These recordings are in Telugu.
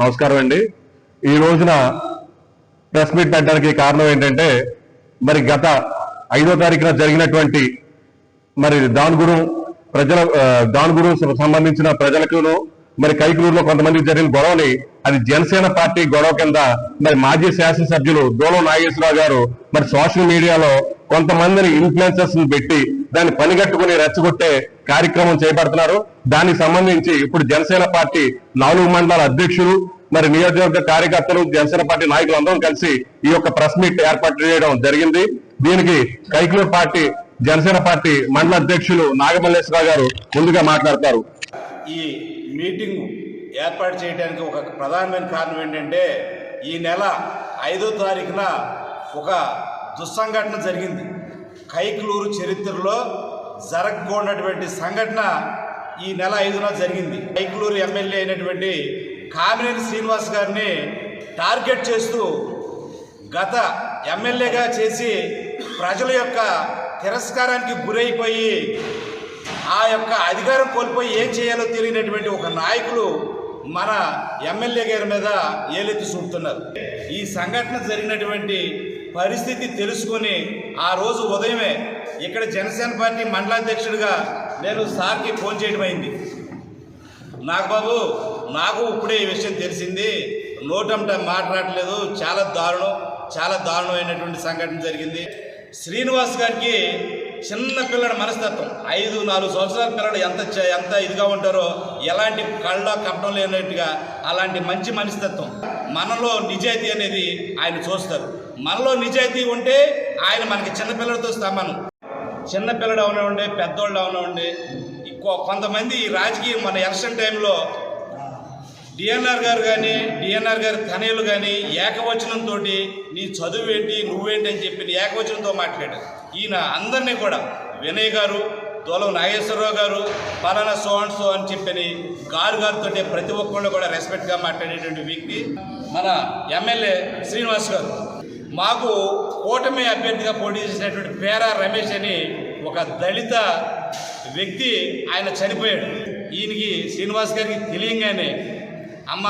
నమస్కారం అండి. ఈ రోజున ప్రెస్ మీట్ పెట్టడానికి కారణం ఏంటంటే మరి గత ఐదో తారీఖున జరిగినటువంటి మరి దాన్గురు ప్రజల దాని దాన్గురు సంబంధించిన ప్రజలకును మరి కైకలూరులో కొంతమంది జరిగిన గొడవని అది జనసేన పార్టీ గొడవ కింద మరి మాజీ శాసనసభ్యులు దోలో నాగేశ్వరరావు గారు మరి సోషల్ మీడియాలో కొంతమందిని ఇన్ఫ్లుయెన్సర్స్ని పెట్టి దాన్ని పనిగట్టుకుని రెచ్చగొట్టే కార్యక్రమం చేపడుతున్నారు. దానికి సంబంధించి ఇప్పుడు జనసేన పార్టీ నాలుగు మండలాల అధ్యక్షులు మరి నియోజకవర్గ కార్యకర్తలు జనసేన పార్టీ నాయకులు అందరం కలిసి ఈ యొక్క ప్రెస్ మీట్ ఏర్పాటు చేయడం జరిగింది. దీనికి కైకలూరు పార్టీ జనసేన పార్టీ మండల అధ్యక్షులు నాగమల్లేశ్వరరావు గారు ముందుగా మాట్లాడతారు. ఈ మీటింగ్ ఏర్పాటు చేయడానికి ఒక ప్రధానమైన కారణం ఏంటంటే ఈ నెల ఐదో తారీఖున ఒక దుస్సంఘటన జరిగింది. కైకలూరు చరిత్రలో జరగకూడనటువంటి సంఘటన ఈ నెల ఐదున జరిగింది. కైకలూరు ఎమ్మెల్యే అయినటువంటి కామినేని శ్రీనివాస్ గారిని టార్గెట్ చేస్తూ గత ఎమ్మెల్యేగా చేసి ప్రజల యొక్క తిరస్కారానికి గురైపోయి ఆ యొక్క అధికారం కోల్పోయి ఏం చేయాలో తెలియనటువంటి ఒక నాయకులు మన ఎమ్మెల్యే గారి మీద ఏలెత్తి చూపుతున్నారు. ఈ సంఘటన జరిగినటువంటి పరిస్థితి తెలుసుకొని ఆ రోజు ఉదయమే ఇక్కడ జనసేన పార్టీ మండలాధ్యక్షుడిగా నేను సార్కి ఫోన్ చేయడం అయింది. నాకు బాబు నాకు ఇప్పుడే ఈ విషయం తెలిసింది. నోటంట మాట్లాడలేదు. చాలా దారుణం చాలా దారుణమైనటువంటి సంఘటన జరిగింది. శ్రీనివాస్ గారికి చిన్న పిల్లడి మనస్తత్వం. ఐదు నాలుగు సంవత్సరాల పిల్లడు ఎంత ఎంత ఇదిగా ఉంటారో ఎలాంటి కళ్ళ కప్పడం లేనట్టుగా అలాంటి మంచి మనస్తత్వం మనలో నిజాయితీ అనేది ఆయన చూస్తారు. మనలో నిజాయితీ ఉంటే ఆయన మనకి చిన్నపిల్లడితో సమానం. చిన్నపిల్లడు అవనివ్వండి పెద్దోళ్ళు అవనివ్వండి కొంతమంది ఈ రాజకీయం మన ఎలక్షన్ టైంలో డిఎన్ఆర్ గారు కానీ డిఎన్ఆర్ గారి తనయులు కానీ ఏకవచనంతో నీ చదువు ఏంటి నువ్వేంటి అని చెప్పి ఏకవచనంతో మాట్లాడారు. ఈయన అందరినీ కూడా వినయ్ గారు దోలం నాగేశ్వరరావు గారు పలానా సో అండ్ సో అని చెప్పని గారు గారితో ప్రతి ఒక్కళ్ళు కూడా రెస్పెక్ట్గా మాట్లాడేటువంటి వ్యక్తి మన ఎమ్మెల్యే శ్రీనివాస్ గారు. మాకు కూటమి అభ్యర్థిగా పోటీ చేసినటువంటి పేరా రమేష్ అని ఒక దళిత వ్యక్తి ఆయన చనిపోయాడు. ఈయనకి శ్రీనివాస్ గారికి తెలియంగానే అమ్మ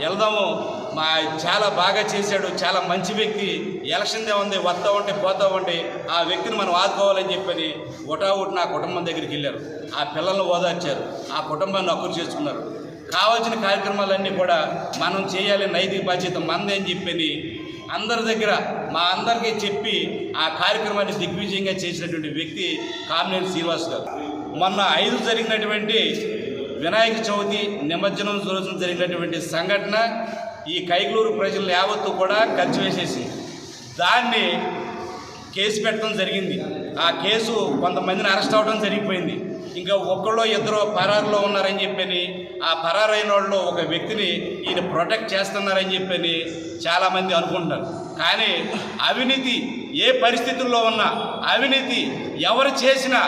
వెళ్దాము. మా చాలా బాగా చేశాడు. చాలా మంచి వ్యక్తి. ఎలక్షన్దే ఉంది. వస్తా ఉంటే పోతా ఉంటే ఆ వ్యక్తిని మనం ఆదుకోవాలని చెప్పని ఒటావుట్ నా కుటుంబం దగ్గరికి వెళ్ళారు. ఆ పిల్లల్ని ఓదార్చారు. ఆ కుటుంబాన్ని అక్కురు చేసుకున్నారు. కావాల్సిన కార్యక్రమాలన్నీ కూడా మనం చేయాలి. నైతిక బాధ్యత మందే అని చెప్పని అందరి దగ్గర మా అందరికీ చెప్పి ఆ కార్యక్రమాన్ని దిగ్విజయంగా చేసినటువంటి వ్యక్తి కామినేని శ్రీనివాస్ గారు. మొన్న ఐదు జరిగినటువంటి వినాయక చవితి నిమజ్జనం రోజున జరిగినటువంటి సంఘటన ఈ కైగలూరు ప్రజలు యావత్తు కూడా ఖర్చు వేసేసింది. దాన్ని కేసు పెట్టడం జరిగింది. ఆ కేసు కొంతమందిని అరెస్ట్ అవ్వడం జరిగిపోయింది. ఇంకా ఒక్కళ్ళో ఇద్దరు పరారులో ఉన్నారని చెప్పని ఆ పరారైన వాళ్ళు ఒక వ్యక్తిని ఈయన ప్రొటెక్ట్ చేస్తున్నారని చెప్పని చాలామంది అనుకుంటారు. కానీ అవినీతి ఏ పరిస్థితుల్లో ఉన్నా అవినీతి ఎవరు చేసినా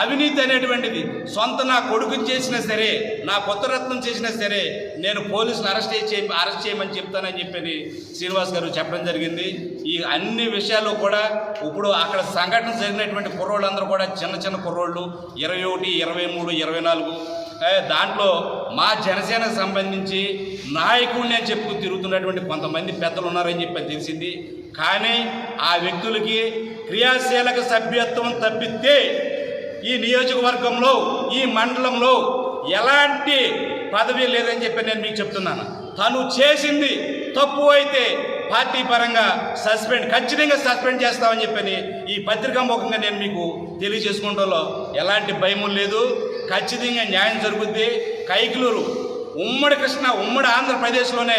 అవినీతి అనేటువంటిది సొంత నా కొడుకుని చేసినా సరే నా కొత్తరత్నం చేసినా సరే నేను పోలీసులు అరెస్ట్ చేయ అరెస్ట్ చేయమని చెప్తానని చెప్పని శ్రీనివాస్ గారు చెప్పడం జరిగింది. ఈ అన్ని విషయాల్లో కూడా ఇప్పుడు అక్కడ సంఘటన జరిగినటువంటి కుర్రోళ్ళందరూ కూడా చిన్న చిన్న కుర్రోళ్ళు ఇరవై ఒకటి ఇరవై మూడు ఇరవై నాలుగు దాంట్లో మా జనసేనకు సంబంధించి నాయకుడిని అని చెప్పుకు తిరుగుతున్నటువంటి కొంతమంది పెద్దలు ఉన్నారని చెప్పి తెలిసింది. కానీ ఆ వ్యక్తులకి క్రియాశీలక సభ్యత్వం తప్పితే ఈ నియోజకవర్గంలో ఈ మండలంలో ఎలాంటి పదవి లేదని చెప్పి నేను మీకు చెప్తున్నాను. తను చేసింది తప్పు అయితే పార్టీ పరంగా సస్పెండ్ ఖచ్చితంగా సస్పెండ్ చేస్తామని చెప్పని ఈ పత్రికా ముఖంగా నేను మీకు తెలియజేసుకుంటాలో ఎలాంటి భయం లేదు. ఖచ్చితంగా న్యాయం జరుగుద్ది. కైకులూరు ఉమ్మడి కృష్ణ ఉమ్మడి ఆంధ్రప్రదేశ్లోనే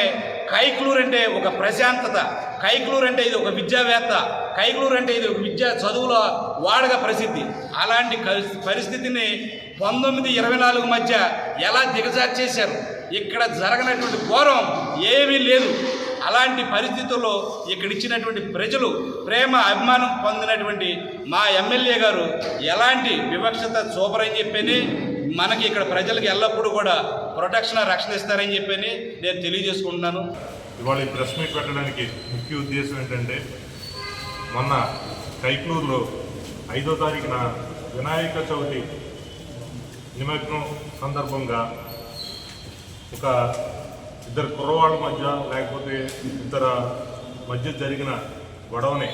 కైకులూరు అంటే ఒక ప్రశాంతత. కైకులూరు అంటే ఇది ఒక విద్యావేత్త. కైకులూరు అంటే ఇది ఒక విద్యా చదువుల వాడగా ప్రసిద్ధి. అలాంటి పరిస్థితిని పంతొమ్మిది ఇరవై నాలుగు మధ్య ఎలా దిగజార్చేశారు? ఇక్కడ జరగనటువంటి ఘోరం ఏమీ లేదు. అలాంటి పరిస్థితుల్లో ఇక్కడ ఇచ్చినటువంటి ప్రజలు ప్రేమ అభిమానం పొందినటువంటి మా ఎమ్మెల్యే గారు ఎలాంటి వివక్షత చూపరని చెప్పని మనకి ఇక్కడ ప్రజలకు ఎల్లప్పుడూ కూడా ప్రొటెక్షన్ రక్షణ ఇస్తారని చెప్పని నేను తెలియజేసుకుంటున్నాను. ఇవాళ ఈ ప్రెస్ మీట్ పెట్టడానికి ముఖ్య ఉద్దేశం ఏంటంటే మొన్న కైక్లూరులో ఐదో తారీఖున వినాయక చవితి నిమగ్నం సందర్భంగా ఒక ఇద్దరు కుర్రవాళ్ళ మధ్య లేకపోతే ఇద్దరు మధ్య జరిగిన గొడవని.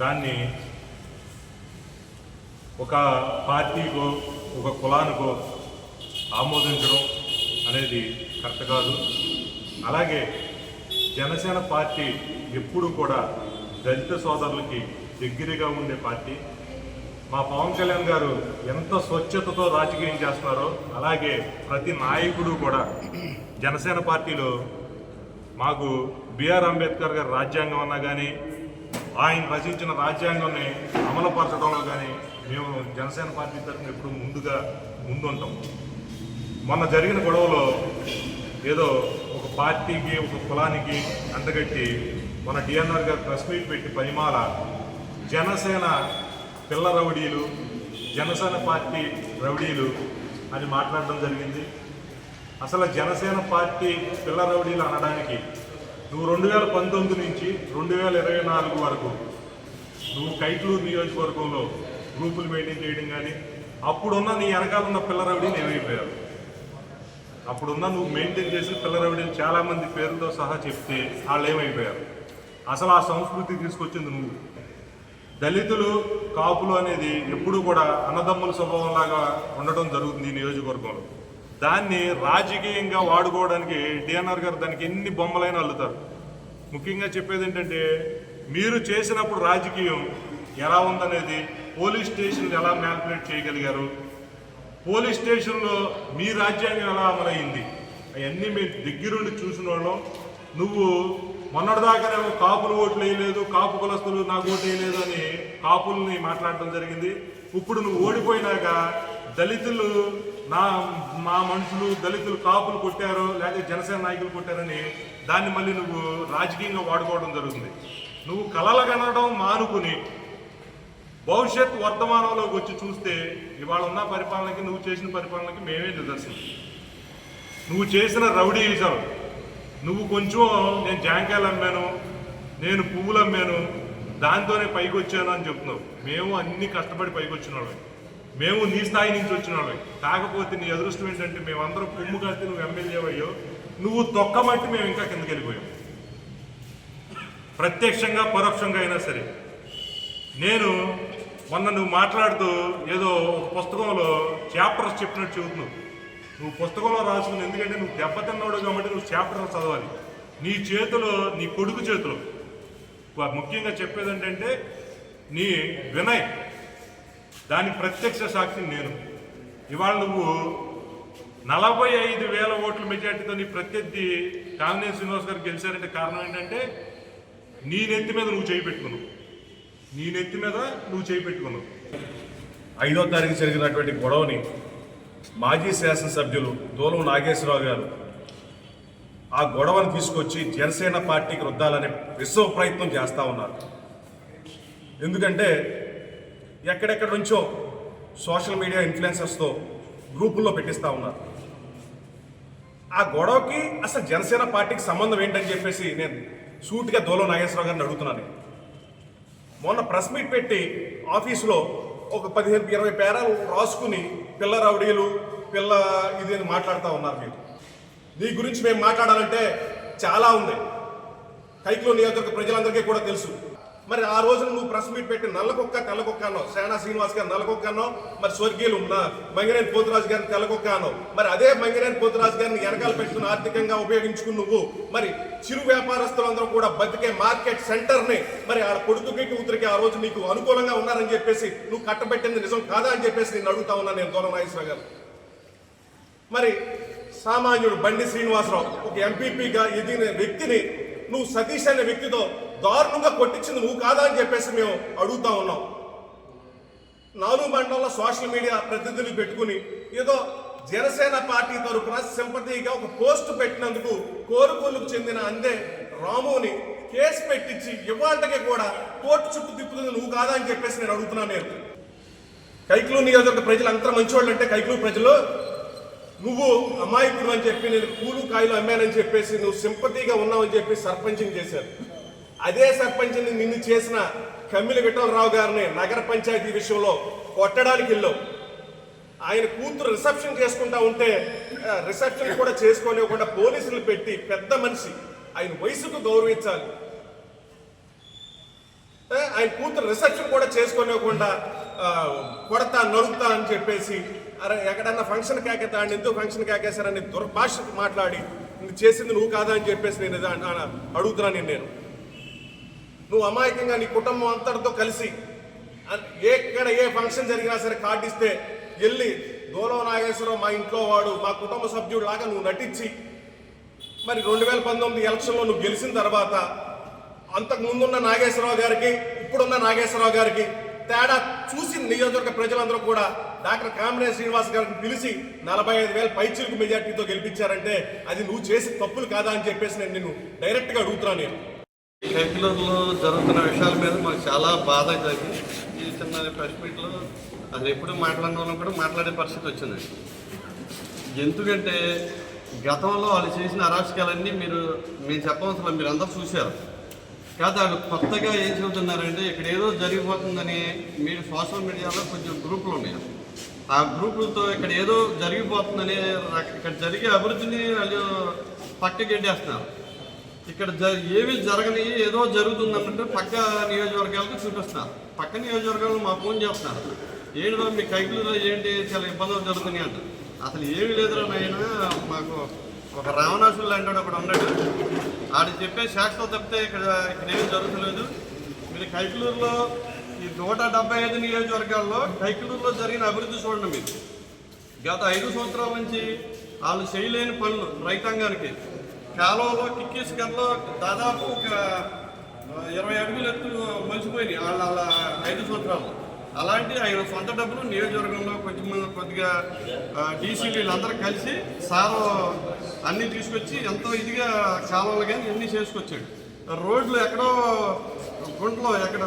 దాన్ని ఒక పార్టీకో ఒక కులానికో ఆమోదించడం అనేది కరెక్ట్ కాదు. అలాగే జనసేన పార్టీ ఎప్పుడు కూడా దళిత సోదరులకి దగ్గరగా ఉండే పార్టీ. మా పవన్ కళ్యాణ్ గారు ఎంత స్వచ్ఛతతో రాజకీయం చేస్తున్నారో అలాగే ప్రతి నాయకుడు కూడా జనసేన పార్టీలో మాకు బిఆర్ అంబేద్కర్ గారి రాజ్యాంగం అన్నా కానీ ఆయన రచించిన రాజ్యాంగాన్ని అమలుపరచడంలో కానీ మేము జనసేన పార్టీ తరఫున ఎప్పుడు ముందుగా ముందుంటాం. మొన్న జరిగిన గొడవలో ఏదో ఒక పార్టీకి ఒక కులానికి అంతగట్టి మన డిఎన్ఆర్ గారు ప్రెస్ మీట్ పెట్టి పనిమాల జనసేన పిల్ల రౌడీలు జనసేన పార్టీ రౌడీలు అని మాట్లాడడం జరిగింది. అసలు జనసేన పార్టీ పిల్ల రౌడీలు అనడానికి నువ్వు రెండు వేల పంతొమ్మిది నుంచి రెండు వేల ఇరవై నాలుగు వరకు నువ్వు కైట్లూరు నియోజకవర్గంలో గ్రూపులు మెయింటైన్ చేయడం కానీ అప్పుడున్న నీ వెనకాల ఉన్న పిల్ల రౌడీలు ఏమైపోయావు అప్పుడున్న నువ్వు మెయింటైన్ చేసిన పిల్ల రౌడీలు చాలామంది పేర్లతో సహా చెప్తే వాళ్ళు ఏమైపోయారు అసలు ఆ సంస్కృతి తీసుకొచ్చింది నువ్వు. దళితులు కాపులు అనేది ఎప్పుడూ కూడా అన్నదమ్ముల స్వభావంలాగా ఉండటం జరుగుతుంది ఈ నియోజకవర్గంలో. దాన్ని రాజకీయంగా వాడుకోవడానికి డిఎన్ఆర్ గారు దానికి ఎన్ని బొమ్మలైనా అల్లుతారు. ముఖ్యంగా చెప్పేది ఏంటంటే మీరు చేసినప్పుడు రాజకీయం ఎలా ఉందనేది పోలీస్ స్టేషన్ ఎలా మ్యానిపులేట్ చేయగలిగారు పోలీస్ స్టేషన్లో మీ రాజ్యాంగం ఎలా అమలయ్యింది అవన్నీ మీ దగ్గరుండి చూసిన వాళ్ళం. నువ్వు మొన్నటిదాకానేమో కాపులు ఓట్లు వేయలేదు కాపు కులస్తులు నాకు ఓటు వేయలేదు అని కాపుల్ని మాట్లాడటం జరిగింది. ఇప్పుడు నువ్వు ఓడిపోయినాక దళితులు నా మా మనుషులు దళితులు కాపులు కొట్టారు లేకపోతే జనసేన నాయకులు కొట్టారని దాన్ని మళ్ళీ నువ్వు రాజకీయంగా వాడుకోవడం జరుగుతుంది. నువ్వు కలలు కనడం మానుకుని భవిష్యత్ వర్తమానంలోకి వచ్చి చూస్తే ఇవాళ ఉన్న పరిపాలనకి నువ్వు చేసిన పరిపాలనకి మేమే నిదర్శనం. నువ్వు చేసిన రౌడీయిజం. నువ్వు కొంచెం నేను జాంకాయలు అమ్మాను నేను పువ్వులు అమ్మాను దాంతోనే పైకి వచ్చాను అని చెప్తున్నావు. మేము అన్ని కష్టపడి పైకి వచ్చిన వాళ్ళం మేము నీ స్థాయి నుంచి వచ్చిన వాళ్ళం కాకపోతే నీ అదృష్టం ఏంటంటే మేమందరం కొమ్ము కాస్తే నువ్వు ఎమ్మెల్యే అయ్యో నువ్వు తొక్కమట్టి మేము ఇంకా కిందకి వెళ్ళిపోయాం. ప్రత్యక్షంగా పరోక్షంగా అయినా సరే. నేను మొన్న నువ్వు మాట్లాడుతూ ఏదో ఒక పుస్తకంలో చాప్టర్స్ చెప్పినట్టు చెబుతున్నావు. నువ్వు పుస్తకంలో రాసుకుని ఎందుకంటే నువ్వు దెబ్బతిన్నాడు కాబట్టి నువ్వు చాప్టర్ చదవాలి. నీ చేతిలో నీ కొడుకు చేతిలో. ముఖ్యంగా చెప్పేది ఏంటంటే నీ వినయ్ దాని ప్రత్యక్ష సాక్షి నేను. ఇవాళ నువ్వు నలభై ఐదు వేల ఓట్ల మెజార్టీతో నీ ప్రత్యర్థి కామినేని శ్రీనివాస్ గారు గెలిచారంటే కారణం ఏంటంటే నీ నెత్తి మీద నువ్వు చేయి పెట్టుకున్నావు. నీ నెత్తి మీద నువ్వు చేయి పెట్టుకున్నావు. ఐదో తారీఖు జరిగినటువంటి గొడవని మాజీ శాసనసభ్యులు దూలం నాగేశ్వరరావు గారు ఆ గొడవను తీసుకొచ్చి జనసేన పార్టీకి రుద్దాలనే విశ్వ ప్రయత్నం చేస్తూ ఉన్నారు. ఎందుకంటే ఎక్కడెక్కడ నుంచో సోషల్ మీడియా ఇన్ఫ్లుయెన్సర్స్తో గ్రూపుల్లో పెట్టిస్తూ ఉన్నారు. ఆ గొడవకి అసలు జనసేన పార్టీకి సంబంధం ఏంటని చెప్పేసి నేను సూటిగా దూలం నాగేశ్వరరావు గారిని అడుగుతున్నాను మొన్న ప్రెస్ మీట్ పెట్టి ఆఫీసులో ఒక పదిహేను ఇరవై పేరాలు రాసుకుని పిల్ల రౌడీలు పిల్ల ఇది అని మాట్లాడుతూ ఉన్నారు మీరు. దీని గురించి మేము మాట్లాడాలంటే చాలా ఉంది. కైక్లో నియోజకవర్గ ప్రజలందరికీ కూడా తెలుసు. మరి ఆ రోజున నువ్వు ప్రెస్ మీట్ పెట్టి నల్లకొక్క తెల్లకొక్క అన్నావు సేనా శ్రీనివాస్ గారు నల్లకొక్క అన్నావు మరి స్వర్గీయులు ఉన్న మంగినేని పోతురాజు గారిని తెల్లకొక్క అన్నావు మరి అదే మంగినేని పోతురాజు గారిని వెనకాల పెట్టుకుని ఆర్థికంగా ఉపయోగించుకుని నువ్వు మరి చిరు వ్యాపారస్తులందరూ కూడా బతికే మార్కెట్ సెంటర్ని మరి ఆ కొడుకుకి కూతురికి ఆ రోజు నీకు అనుకూలంగా ఉన్నారని చెప్పేసి నువ్వు కట్టబెట్టింది నిజం కాదా అని చెప్పేసి నేను అడుగుతా ఉన్నాను నేను దూరం నాగేశ్వర గారు. మరి సామాన్యుడు బండి శ్రీనివాసరావు ఒక ఎంపీపీగా ఎదిగిన వ్యక్తిని నువ్వు సతీష్ అనే వ్యక్తితో దారుణంగా కొట్టించింది నువ్వు కాదా అని చెప్పేసి మేము అడుగుతా ఉన్నాం. నాలుగు మండలంలో సోషల్ మీడియా ప్రతినిధులు పెట్టుకుని ఏదో జనసేన పార్టీ తరఫున సింపతిగా ఒక పోస్ట్ పెట్టినందుకు కోరుకోలుకు చెందిన అందే రాముని కేసు పెట్టించి ఇవాళకి కూడా కోర్టు చుట్టూ తిప్పుతుంది నువ్వు కాదా అని చెప్పేసి నేను అడుగుతున్నాను నేను. కైకులు నియోజకవర్గ ప్రజలు అంతా మంచివాళ్ళు అంటే కైకులు ప్రజలు? నువ్వు అమాయకుడు అని చెప్పి నేను పూలు కాయలు అమ్మానని చెప్పేసి నువ్వు సింపతిగా ఉన్నావని చెప్పి సర్పంచింగ్ చేశారు. అదే సర్పంచ్ని నిన్ను చేసిన కమ్మిలి విఠలరావు గారిని నగర పంచాయతీ విషయంలో కొట్టడానికి వెళ్ళావు. ఆయన కూతురు రిసెప్షన్ చేసుకుంటా ఉంటే రిసెప్షన్ కూడా చేసుకోనివ్వకుండా పోలీసులు పెట్టి పెద్ద మనిషి ఆయన వయసుకు గౌరవించాలి. ఆయన కూతురు రిసెప్షన్ కూడా చేసుకోనివ్వకుండా కొడతా నరుకుతా అని చెప్పేసి అరే ఎక్కడన్నా ఫంక్షన్ కేకేతా అని ఎందుకు ఫంక్షన్ కేకేశారని దుర్భాష మాట్లాడి చేసింది నువ్వు కాదా? అని చెప్పేసి నేను అడుగుతున్నాను నేను. నువ్వు అమాయకంగా నీ కుటుంబం అంతటితో కలిసి ఎక్కడ ఏ ఫంక్షన్ జరిగినా సరే కార్డు ఇస్తే వెళ్ళి దూరం నాగేశ్వరరావు మా ఇంట్లో వాడు మా కుటుంబ సభ్యుడు లాగా నువ్వు నటించి మరి రెండు వేల పంతొమ్మిది ఎలక్షన్లో నువ్వు గెలిచిన తర్వాత అంతకు ముందున్న నాగేశ్వరరావు గారికి ఇప్పుడున్న నాగేశ్వరరావు గారికి తేడా చూసి నియోజకవర్గ ప్రజలందరూ కూడా డాక్టర్ కామరే శ్రీనివాస్ గారిని పిలిచి నలభై ఐదు వేల పైచిలకు మెజార్టీతో గెలిపించారంటే అది నువ్వు చేసి తప్పులు కాదా అని చెప్పేసి నేను నిన్ను డైరెక్ట్గా అడుగుతున్నాను నేను. కైకులూరులో జరుగుతున్న విషయాల మీద మాకు చాలా బాధ కలిగి ఈ చిన్న ప్రెస్ మీట్లో అది ఎప్పుడు మాట్లాడిన కూడా మాట్లాడే పరిస్థితి వచ్చింది. ఎందుకంటే గతంలో వాళ్ళు చేసిన అరాచకాలన్నీ మీరు మేము చెప్పవలసిన మీరు అందరూ చూశారు. కాదు వాళ్ళు కొత్తగా ఏం చెబుతున్నారంటే ఇక్కడ ఏదో జరిగిపోతుందని మీరు సోషల్ మీడియాలో కొంచెం గ్రూపులు ఉన్నాయి. ఆ గ్రూపులతో ఇక్కడ ఏదో జరిగిపోతుందని ఇక్కడ జరిగే అభివృద్ధిని వాళ్ళు పక్కకెట్టేస్తున్నారు ఇక్కడ జ జరగని ఏదో జరుగుతుంది అన్నట్టు పక్క నియోజకవర్గాలకు చూపిస్తున్నారు పక్క నియోజకవర్గాలు మా ఫోన్ చేస్తున్నారు ఏంటో మీ కైకులలో ఏంటి? చాలా ఇబ్బందులు జరుగుతున్నాయి అంట. అసలు ఏమి లేదురా నాయన మాకు ఒక రావణాసులు లాంటి ఒకడు ఉన్నాడు. ఆడు చెప్పే శాఖలో తప్పితే ఇక్కడ ఇక్కడ ఏమీ జరుగుతలేదు. మీరు కైకులూరులో ఈ నూట డెబ్బై ఐదు నియోజకవర్గాల్లో కైకులూరులో జరిగిన అభివృద్ధి చూడండి మీరు. గత ఐదు సంవత్సరాల నుంచి వాళ్ళు చేయలేని పనులు రైతాంగానికి. కాలువలో కిక్కీస్ గంటలో దాదాపు ఒక ఇరవై అడుగులు ఎత్తు మలిసిపోయినాయి వాళ్ళ వాళ్ళ ఐదు సంవత్సరాలు. అలాంటి ఆయన సొంత డబ్బులు నియోజకవర్గంలో కొంచెం కొద్దిగా డీసీలు వీళ్ళందరూ కలిసి సారు అన్నీ తీసుకొచ్చి ఎంతో ఇదిగా కాలువలు కానీ అన్నీ చేసుకొచ్చాడు. రోడ్లు ఎక్కడో గుంటలో ఎక్కడ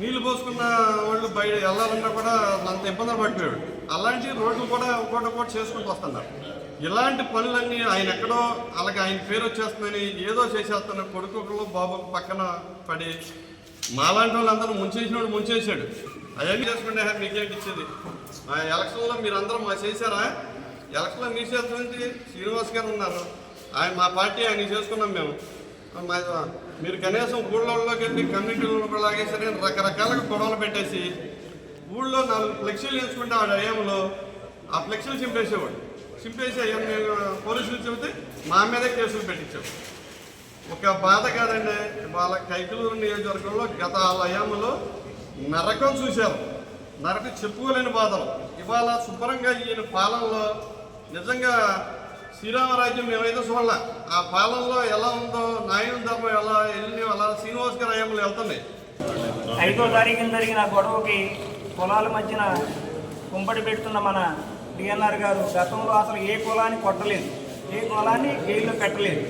నీళ్ళు పోసుకున్న వాళ్ళు బయట వెళ్ళాలన్నా కూడా అంత ఇబ్బందులు పడిపోయాడు. అలాంటి రోడ్లు కూడా ఒకటి ఒకటి చేసుకుంటూ వస్తున్నారు. ఇలాంటి పనులన్నీ ఆయన ఎక్కడో అలాగే ఆయన పేరు వచ్చేస్తుందని ఏదో చేసేస్తున్న కొడుకులు బాబు పక్కన పడి మాలాంటి వాళ్ళందరూ ముంచేసిన వాడు ముంచేశాడు. అవన్నీ చేసుకుంటే "హే, మీకేంటి ఇచ్చేది. ఆ ఎలక్షన్లో మీరందరూ మా చేశారా? ఎలక్షన్లో మీ చేస్తుంది శ్రీనివాస్ గారు ఉన్నారు. ఆయన మా పార్టీ ఆయన చేసుకున్నాం మేము. మా- మీరు కనీసం ఊళ్ళలోకి వెళ్ళి కమ్యూనిటీలో లాగేసరి రకరకాలుగా గొడవలు పెట్టేసి ఊళ్ళో నాలుగు ఫ్లెక్సీలు వేసుకుంటే ఆ డయంలో ఆ ఫ్లెక్సీలు చింపేసేవాడు. చింపేసి మేము పోలీసులు చెబితే మా మీదే కేసులు పెట్టించాం ఒక బాధ కాదండి వాళ్ళ కైకలూరు నియోజకవర్గంలో గత హయాంలో నరకం చూశారు. నరకం చెప్పుకోలేని బాధలు. ఇవాళ శుభ్రంగా ఈయన పాలనలో నిజంగా శ్రీరామరాజ్యం మేమైతే చూడాల. ఆ పాలనలో ఎలా ఉందో న్యాయం ధర్మం ఎలా వెళ్ళి అలా శ్రీనివాస్ గారి వెళ్తున్నాయి. ఐదో తారీఖున జరిగిన గొడవకి పొలాల మధ్యన కుంపటి పెడుతున్న మన డిఎన్ఆర్ గారు గతంలో అసలు ఏ కులాన్ని కొట్టలేదు. ఏ కులాన్ని జైల్లో పెట్టలేదు.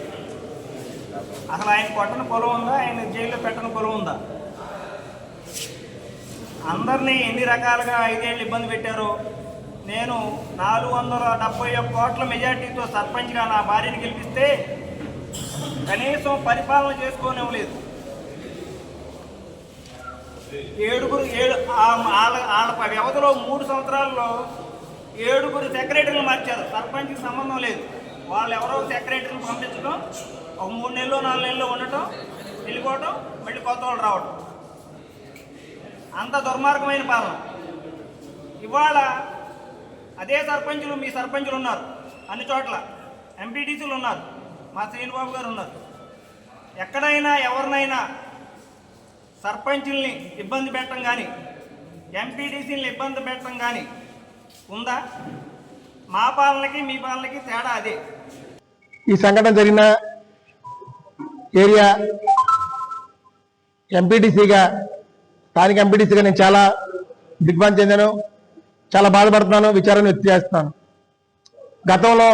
అసలు ఆయన కొట్టని పొలం ఉందా? ఆయన జైల్లో పెట్టని పొలం ఉందా? అందరినీ ఎన్ని రకాలుగా ఐదేళ్ళు ఇబ్బంది పెట్టారో. నేను నాలుగు వందల డెబ్బై ఒక్క కోట్ల మెజార్టీతో సర్పంచ్గా నా భార్యని గెలిపిస్తే కనీసం పరిపాలన చేసుకోనివ్వలేదు. ఏడుగురు ఏడు వాళ్ళ వ్యవధిలో మూడు సంవత్సరాల్లో ఏడుగురు సెక్రటరీలు మార్చారు. సర్పంచ్కి సంబంధం లేదు. వాళ్ళు ఎవరో సెక్రటరీలు పంపించడం ఒక మూడు నెలలు నాలుగు నెలలు ఉండటం వెళ్ళిపోవటం మళ్ళీ కొత్త వాళ్ళు రావటం. అంత దుర్మార్గమైన పాలన. ఇవాళ అదే సర్పంచులు మీ సర్పంచులు ఉన్నారు. అన్ని చోట్ల. ఎంపీటీసీలు ఉన్నారు. మా శ్రీనిబాబు గారు ఉన్నారు. ఎక్కడైనా ఎవరినైనా సర్పంచుల్ని ఇబ్బంది పెట్టడం కానీ ఎంపీటీసీని ఇబ్బంది పెట్టడం కానీ ఉందా? మా పాలనకి మీ పాలనకి తేడా అదే. ఈ సంఘటన జరిగిన ఏరియా ఎంపీటీసీగా స్థానిక ఎంపీటీసీగా నేను చాలా దిగ్భ్రాంతి చెందాను. చాలా బాధపడుతున్నాను విచారాన్ని వ్యక్తి చేస్తున్నాను. గతంలో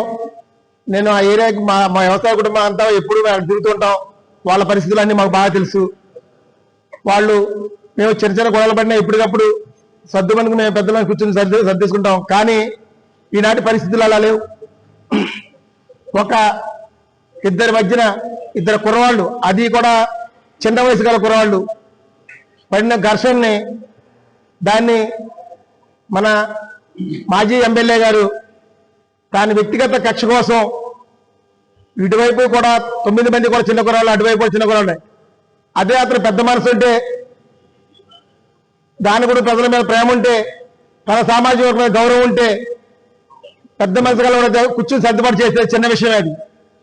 నేను ఆ ఏరియాకి మా మా వ్యవసాయ కుటుంబం అంతా ఎప్పుడు తిరుగుతుంటాం వాళ్ళ పరిస్థితులన్నీ మాకు బాగా తెలుసు. వాళ్ళు మేము చిన్న చిన్న గొడవలు పడినా ఎప్పటికప్పుడు సర్దుమనుకు మేము పెద్దలను కూర్చొని సర్ది సర్దేసుకుంటాం. కానీ ఈనాటి పరిస్థితులు అలా లేవు. ఒక ఇద్దరి మధ్యన ఇద్దరు కుర్రవాళ్ళు అది కూడా చిన్న వయసు గల కుర్రవాళ్ళు పడిన ఘర్షణని దాన్ని మన మాజీ ఎమ్మెల్యే గారు దాని వ్యక్తిగత కక్ష కోసం ఇటువైపు కూడా తొమ్మిది మంది కూడా చిన్న కుర్రాళ్ళు అటువైపు కూడా చిన్న కుర్రాళ్ళు అదే అతను పెద్ద మనసు ఉంటే దాని కూడా ప్రజల మీద ప్రేమ ఉంటే తన సామాజిక వర్గం మీద గౌరవం ఉంటే పెద్ద మనసు గల కూర్చొని సర్దుబాటు చేసే చిన్న విషయం అది.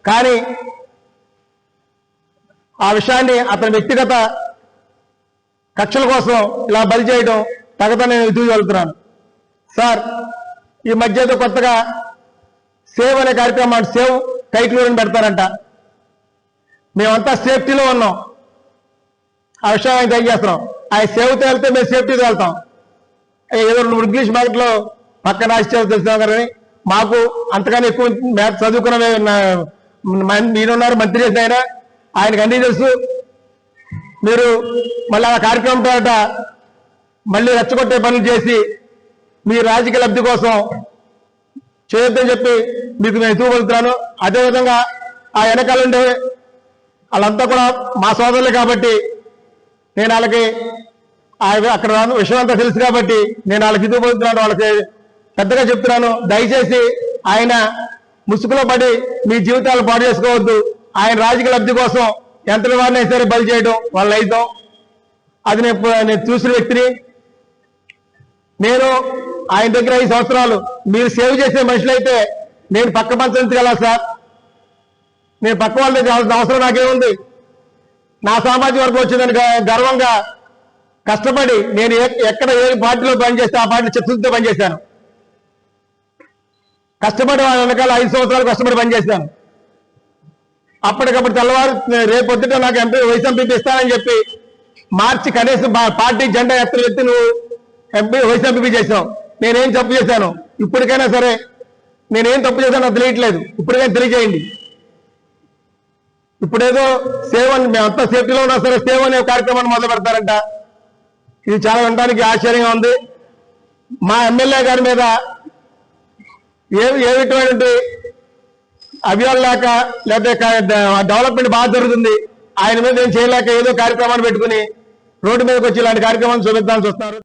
కానీ ఆ విషయాన్ని అతని వ్యక్తిగత కక్షల కోసం ఇలా బలి చేయడం తగత నేను ఎదుగుగలుగుతున్నాను సార్ ఈ మధ్య ఏదో కొత్తగా సేవ్ అనే కార్యక్రమం సేవ్ కైట్లూరుని పెడతారంట. మేమంతా సేఫ్టీలో ఉన్నాం. ఆ విషయం ఆయన తెలియజేస్తున్నాం. ఆయన సేవ్తో వెళ్తే మేము సేఫ్టీతో వెళ్తాం. ఏదో రెండు ఇంగ్లీష్ మార్కెట్లో పక్క రాష్ట్రాలు తెలుస్తున్నాం కానీ మాకు అంతకన్నా ఎక్కువ మ్యాథ్స్ చదువుకున్న మీరున్నారు మంత్రి చేసిన ఆయన. ఆయనకు అన్నీ తెలుసు. మీరు మళ్ళీ ఆ కార్యక్రమం పేరట మళ్ళీ రెచ్చగొట్టే పనులు చేసి మీ రాజకీయ లబ్ధి కోసం చేయొద్దని చెప్పి మీకు నేను ఎదుగుపడుతున్నాను అదేవిధంగా ఆ వెనకాల ఉండే వాళ్ళంతా కూడా మా సోదరులే కాబట్టి నేను వాళ్ళకి అక్కడ విషయం అంతా తెలుసు కాబట్టి నేను వాళ్ళకి ఎదుగుపడుతున్నాను వాళ్ళకి పెద్దగా చెప్తున్నాను. దయచేసి ఆయన ముసుగులో పడి మీ జీవితాలు పాడు చేసుకోవద్దు. ఆయన రాజకీయ లబ్ధి కోసం ఎంత వారిని సరే బలి చేయడం వాళ్ళ అయితం అది నేను నేను చూసిన వ్యక్తిని. నేను ఆయన దగ్గర ఐదు సంవత్సరాలు మీరు సేవ్ చేసే మనుషులైతే నేను పక్క పంచగల సార్. నేను పక్క వాళ్ళ దగ్గర అవసరం నాకేముంది? నా సామాజిక వర్గం వచ్చిందని గర్వంగా కష్టపడి నేను ఏ- ఎక్కడ ఏ పార్టీలో పనిచేస్తే ఆ పార్టీ చిత్తశుద్ధితో పనిచేశాను. కష్టపడి వాళ్ళ వెనకాల ఐదు సంవత్సరాలు కష్టపడి పనిచేశాను. అప్పటికప్పుడు తెల్లవారు రేపు నాకు ఎంపీ వైస్ ఎంపీ ఇస్తానని చెప్పి మార్చి కనీసం పార్టీ జెండా ఎత్తలు ఎత్తి నువ్వు ఎంపీ వైస్ ఎంపీ చేసావు నేనేం తప్పు చేశాను? ఇప్పటికైనా సరే నేనేం తప్పు చేశానో నాకు తెలియట్లేదు. ఇప్పటికైనా తెలియజేయండి. ఇప్పుడేదో సేవ్ అని మేమంతా సేఫ్టీలో ఉన్నా సరే సేవ్ అనే కార్యక్రమాన్ని మొదలు పెడతారంట. ఇది చాలా వినడానికి ఆశ్చర్యంగా ఉంది. మా ఎమ్మెల్యే గారి మీద ఏ ఏ విధమైనటువంటి అభియాలు లేక లేకపోతే డెవలప్మెంట్ బాగా జరుగుతుంది. ఆయన మీద ఏం చేయలేక ఏదో కార్యక్రమాన్ని పెట్టుకుని రోడ్డు మీదకి వచ్చి ఇలాంటి కార్యక్రమాన్ని చూపించాల్సి వస్తున్నారు.